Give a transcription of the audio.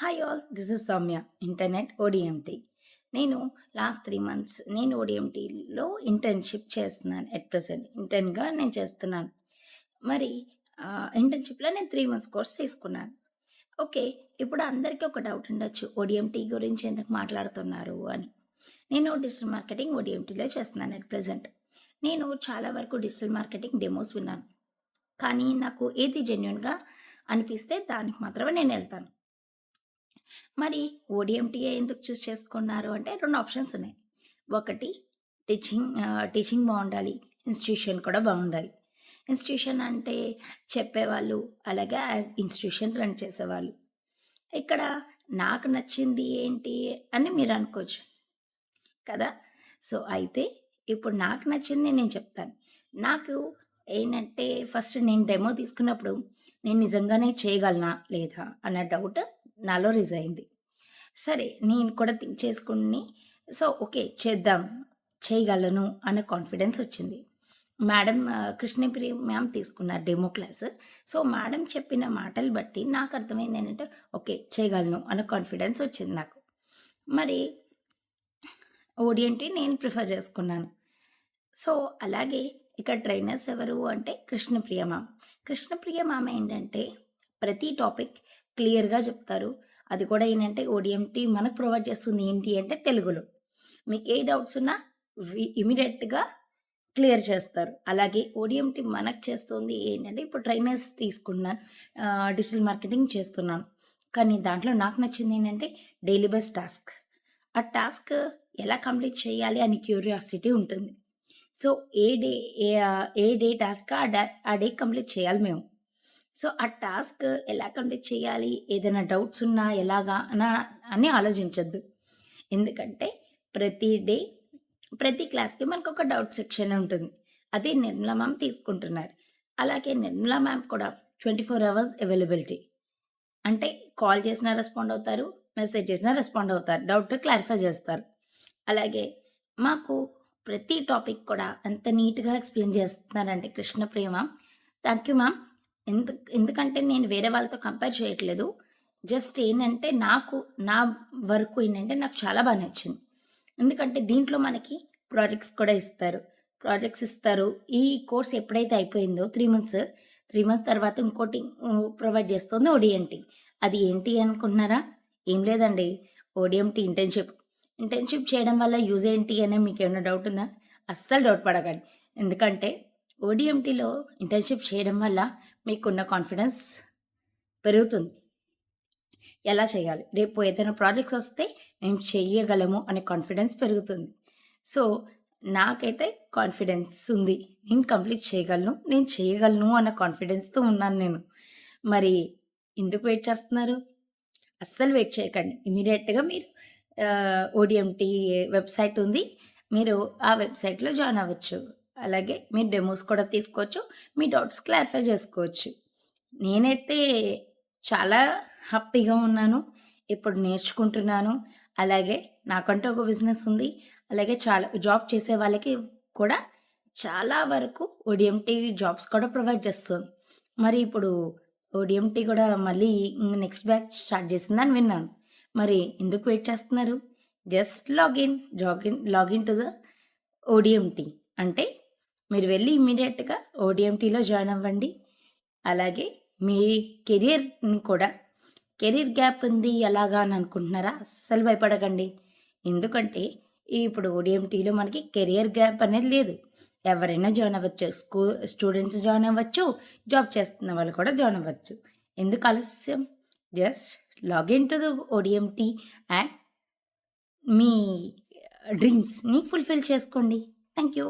Hi all this is Soumya internet ODMT నేను last three months నేను ఓడిఎంటీలో internship చేస్తున్నాను ఎట్ ప్రజెంట్. ఇంటర్న్గా నేను చేస్తున్నాను. మరి ఇంటర్న్షిప్లో నేను త్రీ మంత్స్ కోర్స్ తీసుకున్నాను. ఓకే ఇప్పుడు అందరికీ ఒక డౌట్ ఉండొచ్చు ఓడిఎంటీ గురించి ఎందుకు మాట్లాడుతున్నారు అని. నేను డిజిటల్ మార్కెటింగ్ ఓడిఎంటీలో చేస్తున్నాను ఎట్ ప్రజెంట్. నేను చాలా వరకు డిజిటల్ మార్కెటింగ్ డెమోస్ విన్నాను. కానీ నాకు ఏది జెన్యున్గా అనిపిస్తే దానికి మాత్రమే నేను వెళ్తాను. మరి ఓడిఎంటీఏ ఎందుకు చూస్ చేసుకున్నారు అంటే రెండు ఆప్షన్స్ ఉన్నాయి. ఒకటి టీచింగ్ టీచింగ్ బాగుండాలి ఇన్స్టిట్యూషన్ కూడా బాగుండాలి. ఇన్స్టిట్యూషన్ అంటే చెప్పేవాళ్ళు అలాగే ఇన్స్టిట్యూషన్ రన్ చేసేవాళ్ళు. ఇక్కడ నాకు నచ్చింది ఏంటి అని మీరు అనుకోవచ్చు కదా? సో అయితే ఇప్పుడు నాకు నచ్చింది నేను చెప్తాను. నాకు ఏంటంటే ఫస్ట్ నేను డెమో తీసుకున్నప్పుడు నేను నిజంగానే చేయగలనా లేదా అన్న డౌట్ నాలో రిజ్ అయింది. సరే నేను కూడా థింక్ చేసుకుని సో ఓకే చేద్దాం చేయగలను అనే కాన్ఫిడెన్స్ వచ్చింది. మేడం కృష్ణప్రియ మ్యామ్ తీసుకున్నారు డెమో క్లాస్ సో మేడం చెప్పిన మాటలు బట్టి నాకు అర్థమైంది ఏంటంటే ఓకే చేయగలను అనే కాన్ఫిడెన్స్ వచ్చింది నాకు. మరి ఓడియంటి నేను ప్రిఫర్ చేసుకున్నాను. సో అలాగే ఇక్కడ ట్రైనర్స్ ఎవరు అంటే కృష్ణప్రియ మామ్ కృష్ణప్రియ మామ ఏంటంటే ప్రతి టాపిక్ క్లియర్గా చెప్తారు. అది కూడా ఏంటంటే ఓడిఎంటీ మనకు ప్రొవైడ్ చేస్తుంది ఏంటి అంటే తెలుగులో. మీకు ఏ డౌట్స్ ఉన్నా ఇమీడియట్గా క్లియర్ చేస్తారు. అలాగే ఓడిఎంటీ మనకు చేస్తుంది ఏంటంటే ఇప్పుడు ట్రైనర్స్ తీసుకున్నాను డిజిటల్ మార్కెటింగ్ చేస్తున్నాను. కానీ దాంట్లో నాకు నచ్చింది ఏంటంటే డైలీ బేస్ టాస్క్. ఆ టాస్క్ ఎలా కంప్లీట్ చేయాలి అని క్యూరియాసిటీ ఉంటుంది. So a day a a day task ఆ డే ఆ డే కంప్లీట్ చేయాలి మేము. సో ఆ టాస్క్ ఎలా కంప్లీట్ చేయాలి? ఏదైనా డౌట్స్ ఉన్నా ఎలాగా అనా అని ఆలోచించద్దు. ఎందుకంటే ప్రతి డే ప్రతి క్లాస్కి మనకు ఒక డౌట్ సెక్షన్ ఉంటుంది. అదే నిర్మలా మ్యామ్ తీసుకుంటున్నారు. అలాగే నిర్మలా మ్యామ్ కూడా ట్వంటీ ఫోర్ అవర్స్ అవైలబిలిటీ. అంటే కాల్ చేసినా రెస్పాండ్ అవుతారు మెసేజ్ చేసినా రెస్పాండ్ అవుతారు డౌట్ క్లారిఫై చేస్తారు. అలాగే మాకు ప్రతి టాపిక్ కూడా అంత నీట్గా ఎక్స్ప్లెయిన్ చేస్తున్నారంటే Krishnapriya ma'am. Thank you ma'am. ఎందు ఎందుకంటే నేను వేరే వాళ్ళతో కంపేర్ చేయట్లేదు. జస్ట్ ఏంటంటే నాకు నా వర్క్ ఏంటంటే నాకు చాలా బాగా నచ్చింది. ఎందుకంటే దీంట్లో మనకి ప్రాజెక్ట్స్ కూడా ఇస్తారు. ప్రాజెక్ట్స్ ఇస్తారు. ఈ కోర్స్ ఎప్పుడైతే అయిపోయిందో త్రీ మంత్స్ త్రీ మంత్స్ తర్వాత ఇంకోటి ప్రొవైడ్ చేస్తుంది ఓడిఎంటీ అది ఏంటి అనుకుంటున్నారా? ఏం లేదండి. ఓడిఎంటీ ఇంటర్న్షిప్ ఇంటర్న్షిప్ చేయడం వల్ల యూజ్ ఏంటి అనే మీకు ఏమైనా డౌట్ ఉందా? అస్సలు డౌట్ పడకండి. ఎందుకంటే ఓడిఎంటీలో ఇంటర్న్షిప్ చేయడం వల్ల మీకున్న కాన్ఫిడెన్స్ పెరుగుతుంది. ఎలా చేయాలి? రేపు ఏదైనా ప్రాజెక్ట్స్ వస్తే మేము చేయగలము అనే కాన్ఫిడెన్స్ పెరుగుతుంది. సో నాకైతే కాన్ఫిడెన్స్ ఉంది. నేను కంప్లీట్ చేయగలను నేను చేయగలను అన్న కాన్ఫిడెన్స్తో ఉన్నాను నేను. మరి ఎందుకు వెయిట్ చేస్తున్నారు? అస్సలు వెయిట్ చేయకండి. ఇమీడియట్గా మీరు ఓడిఎంటీ వెబ్సైట్ ఉంది. మీరు ఆ వెబ్సైట్లో జాయిన్ అవ్వచ్చు. అలాగే మీరు డెమోస్ కూడా తీసుకోవచ్చు మీ డౌట్స్ క్లారిఫై చేసుకోవచ్చు. నేనైతే చాలా హ్యాపీగా ఉన్నాను ఇప్పుడు నేర్చుకుంటున్నాను అలాగే నాకంటూ ఒక బిజినెస్ ఉంది అలాగే చాలా జాబ్ చేసే వాళ్ళకి కూడా చాలా వరకు ఓడిఎంటీ జాబ్స్ కూడా ప్రొవైడ్ చేస్తుంది మరి ఇప్పుడు ఓడిఎంటీ కూడా మళ్ళీ నెక్స్ట్ బ్యాచ్ స్టార్ట్ చేసిందని విన్నాను. మరి ఎందుకు వెయిట్ చేస్తున్నారు? జస్ట్ లాగిన్ జాగిన్ లాగిన్ టు ద ఓడిఎంటీ అంటే మీరు వెళ్ళి ఇమ్మీడియట్గా ఓడిఎంటీలో జాయిన్ అవ్వండి. అలాగే మీ కెరియర్ని కూడా కెరీర్ గ్యాప్ ఉంది ఎలాగా అని అనుకుంటున్నారా? అస్సలు భయపడకండి. ఎందుకంటే ఇప్పుడు ఓడిఎంటీలో మనకి కెరియర్ గ్యాప్ అనేది లేదు. ఎవరైనా జాయిన్ అవ్వచ్చు స్కూల్ స్టూడెంట్స్ జాయిన్ అవ్వచ్చు జాబ్ చేస్తున్న వాళ్ళు కూడా జాయిన్ అవ్వచ్చు. ఎందుకు ఆలస్యం? Just login to the ODMT and మీ డ్రీమ్స్ని ఫుల్ఫిల్ చేసుకోండి. Thank you